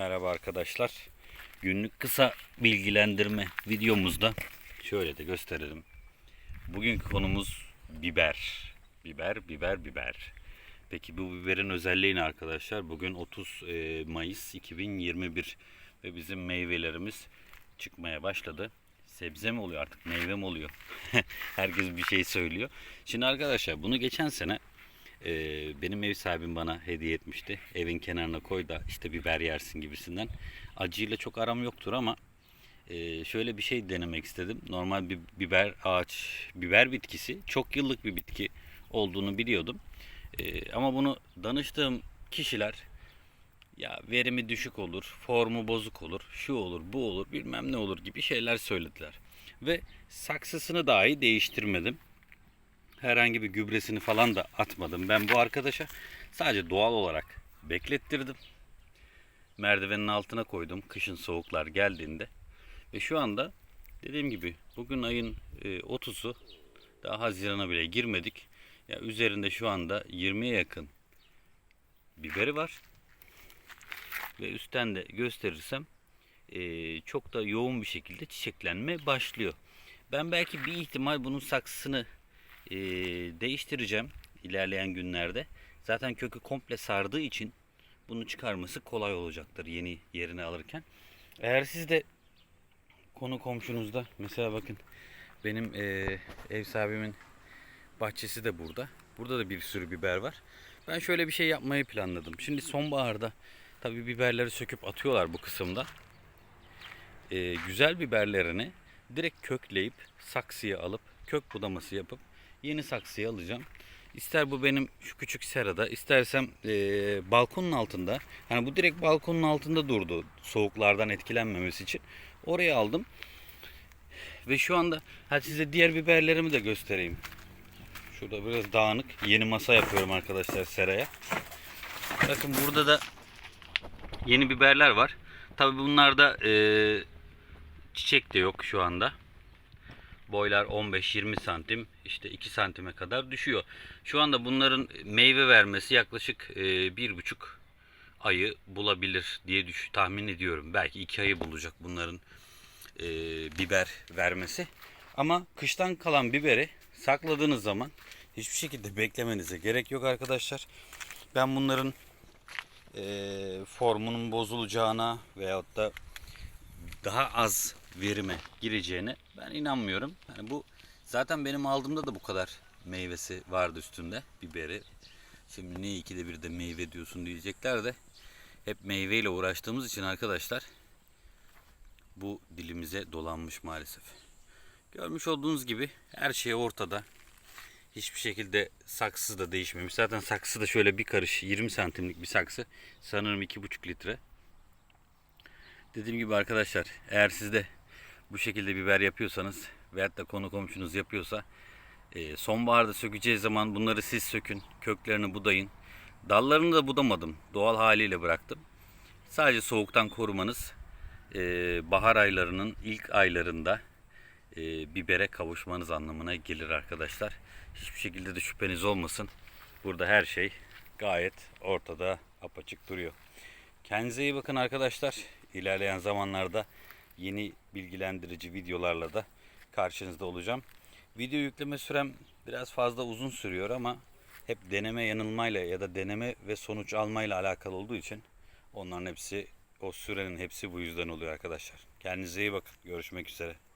Merhaba arkadaşlar. Günlük kısa bilgilendirme videomuzda şöyle de gösterelim. Bugünkü konumuz biber. Biber, biber, biber. Peki bu biberin özelliği ne arkadaşlar? Bugün 30 e, Mayıs 2021 ve bizim meyvelerimiz çıkmaya başladı. Sebze mi oluyor artık meyve mi oluyor? Herkes bir şey söylüyor. Şimdi arkadaşlar bunu geçen sene e, benim ev sahibim bana hediye etmişti. Evin kenarına koy da işte biber yersin gibisinden. Acıyla çok aram yoktur ama e, şöyle bir şey denemek istedim. Normal bir biber ağaç, biber bitkisi çok yıllık bir bitki olduğunu biliyordum. E, ama bunu danıştığım kişiler ya verimi düşük olur, formu bozuk olur, şu olur, bu olur, bilmem ne olur gibi şeyler söylediler. Ve saksısını dahi değiştirmedim. Herhangi bir gübresini falan da atmadım. Ben bu arkadaşa sadece doğal olarak beklettirdim. Merdivenin altına koydum kışın soğuklar geldiğinde. Ve şu anda dediğim gibi bugün ayın e, 30'u daha Haziran'a bile girmedik. Ya üzerinde şu anda 20'ye yakın biberi var. Ve üstten de gösterirsem e, çok da yoğun bir şekilde çiçeklenme başlıyor. Ben belki bir ihtimal bunun saksısını e, değiştireceğim ilerleyen günlerde. Zaten kökü komple sardığı için bunu çıkarması kolay olacaktır yeni yerine alırken. Eğer siz de konu komşunuzda mesela bakın benim e, ev sahibimin bahçesi de burada. Burada da bir sürü biber var. Ben şöyle bir şey yapmayı planladım. Şimdi sonbaharda tabii biberleri söküp atıyorlar bu kısımda. E, güzel biberlerini direkt kökleyip saksıya alıp kök budaması yapıp yeni saksıya alacağım. İster bu benim şu küçük serada, istersem e, balkonun altında. Hani bu direkt balkonun altında durdu soğuklardan etkilenmemesi için. Oraya aldım. Ve şu anda hadi size diğer biberlerimi de göstereyim. Şurada biraz dağınık. Yeni masa yapıyorum arkadaşlar seraya. Bakın burada da yeni biberler var. Tabi bunlarda e, çiçek de yok şu anda. Boylar 15-20 santim işte 2 santime kadar düşüyor. Şu anda bunların meyve vermesi yaklaşık e, bir buçuk ayı bulabilir diye düş tahmin ediyorum. Belki iki ayı bulacak bunların e, biber vermesi. Ama kıştan kalan biberi sakladığınız zaman hiçbir şekilde beklemenize gerek yok arkadaşlar. Ben bunların e, formunun bozulacağına veyahut da daha az verime gireceğine ben inanmıyorum. Yani bu zaten benim aldığımda da bu kadar meyvesi vardı üstünde biberi. Şimdi niye ikide bir de meyve diyorsun diyecekler de hep meyveyle uğraştığımız için arkadaşlar bu dilimize dolanmış maalesef. Görmüş olduğunuz gibi her şey ortada. Hiçbir şekilde saksısı da değişmemiş. Zaten saksı da şöyle bir karış 20 santimlik bir saksı. Sanırım 2,5 litre. Dediğim gibi arkadaşlar eğer siz de bu şekilde biber yapıyorsanız veyahut da konu komşunuz yapıyorsa e, sonbaharda sökeceği zaman bunları siz sökün. Köklerini budayın. Dallarını da budamadım. Doğal haliyle bıraktım. Sadece soğuktan korumanız e, bahar aylarının ilk aylarında e, bibere kavuşmanız anlamına gelir arkadaşlar. Hiçbir şekilde de şüpheniz olmasın. Burada her şey gayet ortada apaçık duruyor. Kendinize iyi bakın arkadaşlar. İlerleyen zamanlarda yeni bilgilendirici videolarla da karşınızda olacağım. Video yükleme sürem biraz fazla uzun sürüyor ama hep deneme yanılmayla ya da deneme ve sonuç almayla alakalı olduğu için onların hepsi o sürenin hepsi bu yüzden oluyor arkadaşlar. Kendinize iyi bakın. Görüşmek üzere.